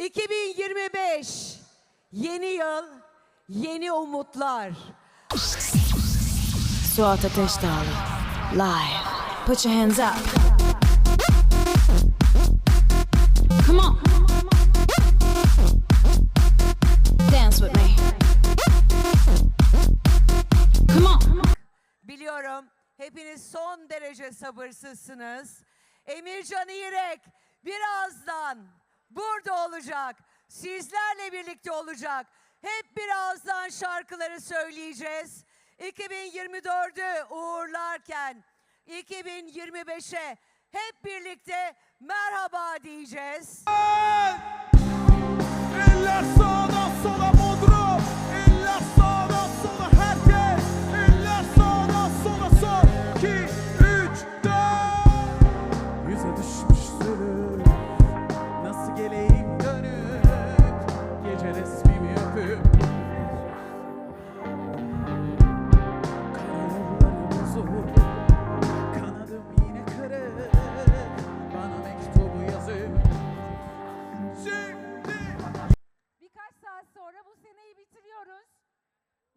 2025 yeni yıl, yeni umutlar. Suat Ateş Dağlı. Live. Put your hands up. Come on. Dance with me. Come on. Biliyorum hepiniz son derece sabırsızsınız. Emircan İrek birazdan burada olacak. Sizlerle birlikte olacak. Hep birazdan şarkıları söyleyeceğiz. 2024'ü uğurlarken 2025'e hep birlikte merhaba diyeceğiz. Eller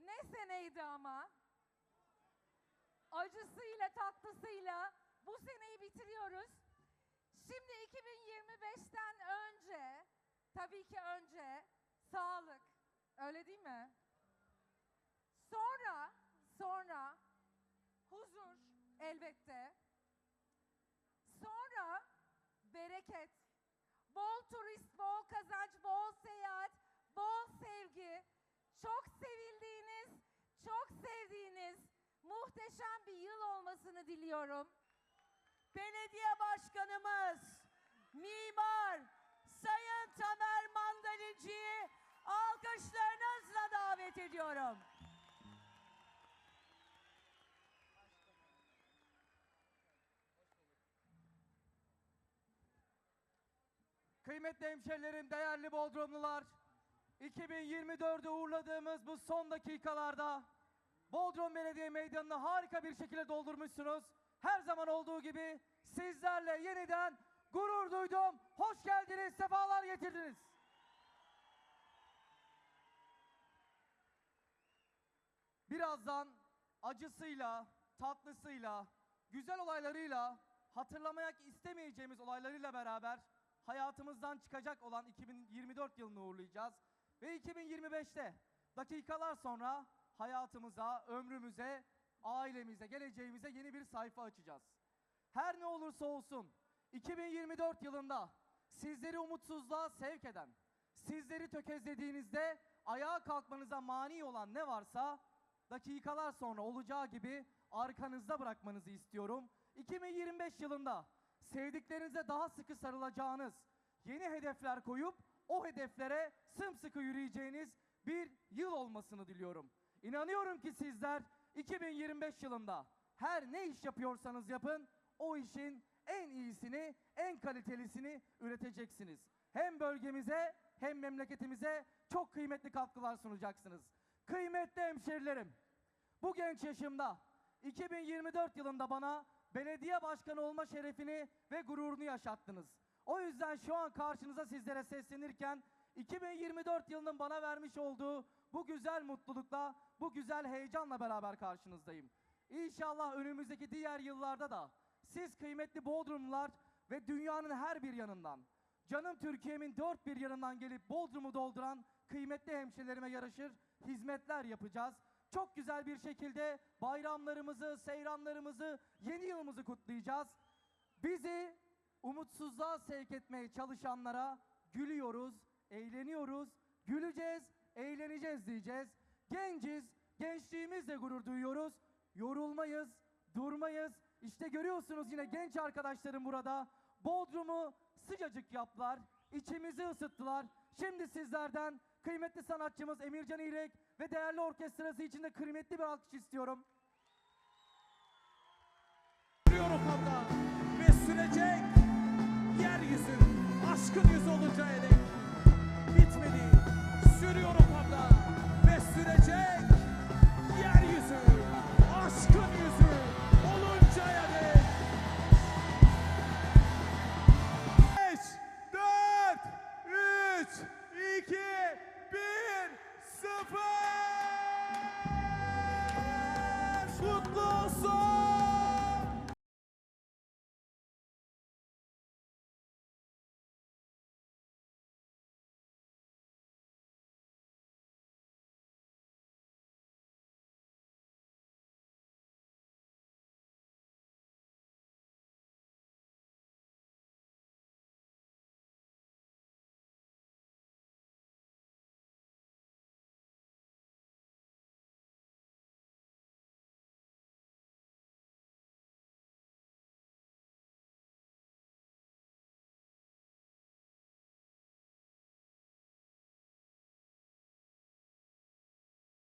Ne seneydi ama? Acısıyla tatlısıyla bu seneyi bitiriyoruz. Şimdi 2025'ten önce, tabii ki önce sağlık. Öyle değil mi? Sonra, sonra huzur elbette. Sonra bereket. Bol turist, bol kazanç, bol seyahat, bol sevgi. Çok sevildiğiniz, çok sevdiğiniz muhteşem bir yıl olmasını diliyorum. Belediye Başkanımız, Mimar Sayın Tamer Mandalinci'yi alkışlarınızla davet ediyorum. Kıymetli hemşerilerim, değerli Bodrumlular, 2024'ü uğurladığımız bu son dakikalarda Bodrum Belediye Meydanı'nı harika bir şekilde doldurmuşsunuz. Her zaman olduğu gibi sizlerle yeniden gurur duydum. Hoş geldiniz, sefalar getirdiniz. Birazdan acısıyla, tatlısıyla, güzel olaylarıyla, hatırlamayak istemeyeceğimiz olaylarıyla beraber hayatımızdan çıkacak olan 2024 yılını uğurlayacağız. Ve 2025'te dakikalar sonra hayatımıza, ömrümüze, ailemize, geleceğimize yeni bir sayfa açacağız. Her ne olursa olsun 2024 yılında sizleri umutsuzluğa sevk eden, sizleri tökezlediğinizde ayağa kalkmanıza mani olan ne varsa dakikalar sonra olacağı gibi arkanızda bırakmanızı istiyorum. 2025 yılında sevdiklerinize daha sıkı sarılacağınız, yeni hedefler koyup o hedeflere sımsıkı yürüyeceğiniz bir yıl olmasını diliyorum. İnanıyorum ki sizler 2025 yılında her ne iş yapıyorsanız yapın, o işin en iyisini, en kalitelisini üreteceksiniz. Hem bölgemize hem memleketimize çok kıymetli katkılar sunacaksınız. Kıymetli hemşerilerim, bu genç yaşımda 2024 yılında bana belediye başkanı olma şerefini ve gururunu yaşattınız. O yüzden şu an karşınıza sizlere seslenirken 2024 yılının bana vermiş olduğu bu güzel mutlulukla, bu güzel heyecanla beraber karşınızdayım. İnşallah önümüzdeki diğer yıllarda da siz kıymetli Bodrumlular ve dünyanın her bir yanından, canım Türkiye'min dört bir yanından gelip Bodrum'u dolduran kıymetli hemşerilerime yaraşır hizmetler yapacağız. Çok güzel bir şekilde bayramlarımızı, seyranlarımızı, yeni yılımızı kutlayacağız. Bizi umutsuzluğa sevk etmeye çalışanlara gülüyoruz, eğleniyoruz, güleceğiz, eğleneceğiz diyeceğiz. Genciz, gençliğimizle gurur duyuyoruz. Yorulmayız, durmayız. İşte görüyorsunuz yine genç arkadaşlarım burada. Bodrum'u sıcacık yaptılar, içimizi ısıttılar. Şimdi sizlerden kıymetli sanatçımız Emircan İrek ve değerli orkestrası için de kıymetli bir alkış istiyorum. Yürüyor o kavga ve sürecek yeryüzü aşkın kutlu olsun.